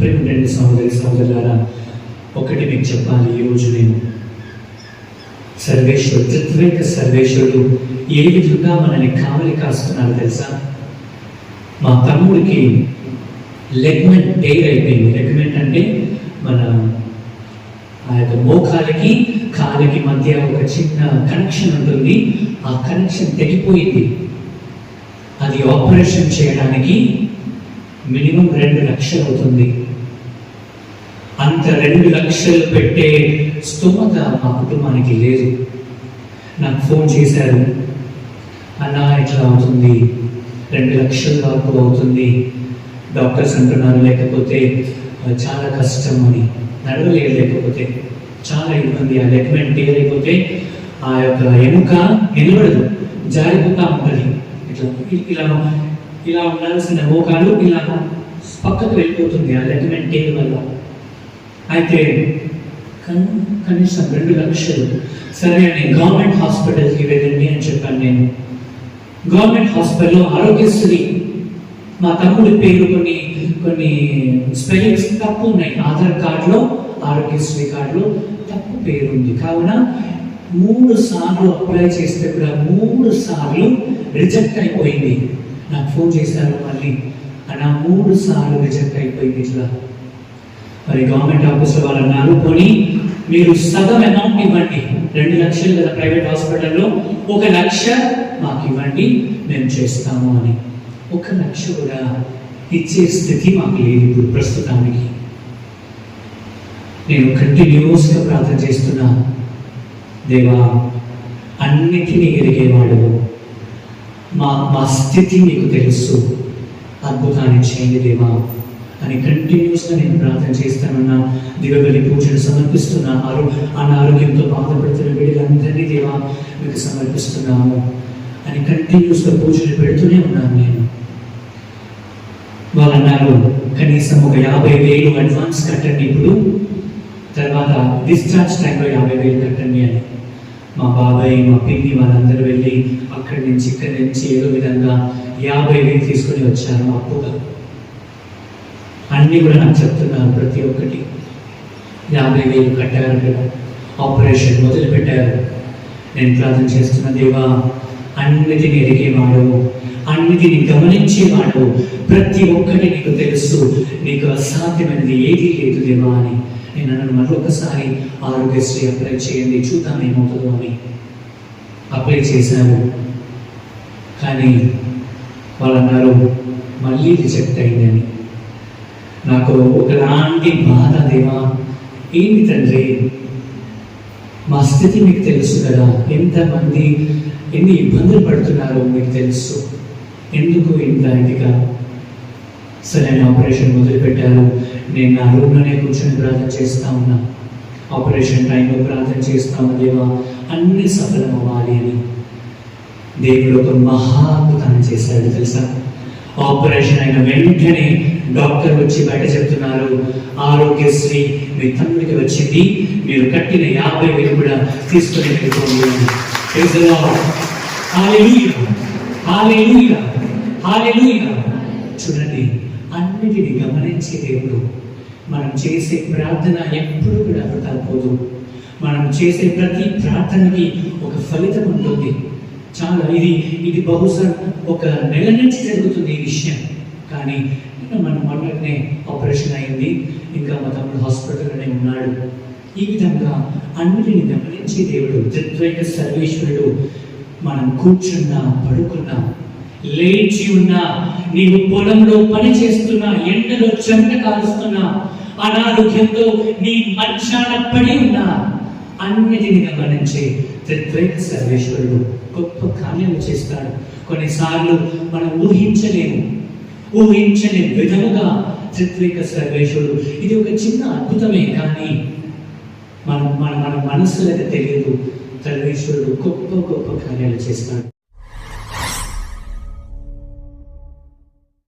ప్రేమ రెండు సహోదరి సహోదరులారా ఒకటి మీకు చెప్పాలి ఈరోజు నేను. సర్వేశ్వరుడు త్రిత్వేక సర్వేశ్వరుడు ఏ విధంగా మనల్ని కావలి కాస్తున్నారు తెలుసా? మా తమ్ముడికి లెగ్మెంట్ టేర్ అయిపోయింది. లెగ్మెంట్ అంటే మన ఆ యొక్క మోకాలకి కాలికి మధ్య ఒక చిన్న కనెక్షన్ ఉంటుంది. ఆ కనెక్షన్ తెగిపోయింది. అది ఆపరేషన్ చేయడానికి మినిమం రెండు లక్షలు అవుతుంది. అంత రెండు లక్షలు పెట్టే స్తోమత మా కుటుంబానికి లేదు. నాకు ఫోన్ చేశారు. అన్న ఇట్లా అవుతుంది? రెండు లక్షల వరకు అవుతుంది. డాక్టర్స్ అంటున్నారు లేకపోతే చాలా కష్టం అని. నడవలేదు లేకపోతే చాలా ఇబ్బంది. ఆ లెగ్మెంట్ టేర్ ఆ యొక్క ఎముక నిలబడదు. జారిపోతా ఉంటుంది. ఇట్లా ఇలా ఇలా ఉండాల్సిన మోకాలు ఇలా పక్కకు వెళ్ళిపోతుంది. ఆ లెగ్మెంట్ టేర్ వల్ల. అయితే కనీసం రెండు లక్షలు. సరే అని గవర్నమెంట్ హాస్పిటల్కి వెళ్ళండి అని చెప్పాను నేను. గవర్నమెంట్ హాస్పిటల్లో ఆరోగ్యశ్రీ. మా తమ్ముడి పేరు కొన్ని కొన్ని స్పెల్లింగ్స్ తప్పు ఉన్నాయి. ఆధార్ కార్డులో ఆరోగ్యశ్రీ కార్డులో తప్పు పేరు ఉంది. కావున మూడు సార్లు అప్లై చేస్తే కూడా మూడు సార్లు రిజెక్ట్ అయిపోయింది. నాకు ఫోన్ చేశారు మళ్ళీ. అలా మూడు సార్లు రిజెక్ట్ అయిపోయింది ఇట్లా. మరి గవర్నమెంట్ ఆఫీసులో వాళ్ళని అనుకొని మీరు సగం అమౌంట్ ఇవ్వండి. రెండు లక్షలు కదా ప్రైవేట్ హాస్పిటల్లో ఒక లక్ష మాకు ఇవ్వండి మేము చేస్తాము అని. ఒక లక్ష కూడా ఇచ్చే స్థితి మాకు లేదు ఇప్పుడు ప్రస్తుతానికి. నేను కంటిన్యూస్గా ప్రార్థన చేస్తున్నా. దేవా అన్నిటినీ ఎరిగేవాడు. మా మా స్థితి నీకు తెలుసు. అద్భుతాన్ని చేయండి దేవా. అని కంటిన్యూస్గా నేను ప్రార్థన చేస్తానన్నా దివబలి పూజను సమర్పిస్తున్నా ఆరో అనారోగ్యంతో బాధపడుతున్న వీళ్ళందరినీ దేవా మీకు సమర్పిస్తున్నాము అని కంటిన్యూస్గా పూజలు పెడుతూనే ఉన్నాను నేను. వాళ్ళు అన్నారు కనీసం ఒక యాభై వేలు అడ్వాన్స్ కట్టండి ఇప్పుడు. తర్వాత డిశ్చార్జ్ టైంలో యాభై వేలు కట్టండి అని. మా బాబాయ్ మా పిన్ని వాళ్ళందరూ వెళ్ళి అక్కడి నుంచి ఇక్కడి నుంచి ఏదో విధంగా యాభై వేలు తీసుకొని వచ్చారు అప్పుగా. అన్నీ కూడా నాకు చెప్తున్నారు ప్రతి ఒక్కటి. యాభై వేలు కట్టారు కదా ఆపరేషన్ మొదలుపెట్టారు. నేను ప్రార్థన చేస్తున్న దేవా అన్నిటిని ఎదిగేవాడు అన్నిటిని గమనించేవాడు ప్రతి ఒక్కటి నీకు తెలుసు. నీకు అసాధ్యమైనది ఏది లేదు దేవా అని. నేను నన్ను మరొకసారి ఆరోగ్యశ్రీ అప్లై చేయండి చూద్దాం ఏమవుతుందో అని. అప్లై చేశాను కానీ వాళ్ళు అన్నారు మళ్ళీ రిజెక్ట్ అయిందని. నాకు ఒకలాంటి బాధ దేవా ఏంటి తండ్రి? మా స్థితి మీకు తెలుసు కదా. ఎంతమంది ఎన్ని ఇబ్బందులు పడుతున్నారో మీకు తెలుసు. ఎందుకు ఇంత ఇంటిగా సరైన ఆపరేషన్ మొదలుపెట్టారు. నేను నా రూమ్లోనే కూర్చొని ప్రార్థన చేస్తా ఉన్నా. ఆపరేషన్ టైంలో ప్రార్థన చేస్తాము దేవా అన్ని సఫలం అవ్వాలి అని. దేవుడు ఒక మహా అద్భుతాన్ని చేశాడు తెలుసా? ఆపరేషన్ అయిన వెంటనే డాక్టర్ వచ్చి బయట చెప్తున్నారు. ఆరోగ్యశ్రీ మీ తమ్ముడికి వచ్చింది. మీరు కట్టిన యాభై వేలు కూడా తీసుకుని వెళ్ళిపోండి చూడండి అన్నిటిని గమనించే దేవుడు. మనం చేసే ప్రార్థన ఎప్పుడు కూడా వృధా మనం చేసే ప్రతి ప్రార్థనకి ఒక ఫలితం ఉంటుంది. చాలా ఇది ఇది బహుశా ఒక నెల నుంచి జరుగుతుంది ఈ విషయం. కానీ నిన్న మన మొన్ననే ఆపరేషన్ అయింది. ఇంకా మా తమ్ముడు హాస్పిటల్లోనే ఉన్నాడు. ఈ విధంగా అన్నిటిని గమనించే దేవుడు త్రిత్వైక సర్వేశ్వరుడు మనం కూర్చున్నా పడుకున్నా లేచి ఉన్నా నీవు పొలంలో పని చేస్తున్నా ఎండలో చెమట కాలుస్తున్నా అనారోగ్యంతో నీ మంచాన పడి ఉన్నా అన్నిటిని గమనించే త్రిత్వైక సర్వేశ్వరుడు గొప్ప కార్యాలు చేస్తాడు. కొన్నిసార్లు మనం ఊహించలేము. ఊహించని విధముగా త్రిత్విక సర్వేశ్వరుడు. ఇది ఒక చిన్న అద్భుతమే కానీ మన మన మన మనస్సులకు తెలియదు. సర్వేశ్వరుడు గొప్ప గొప్ప కార్యాలు చేస్తాడు.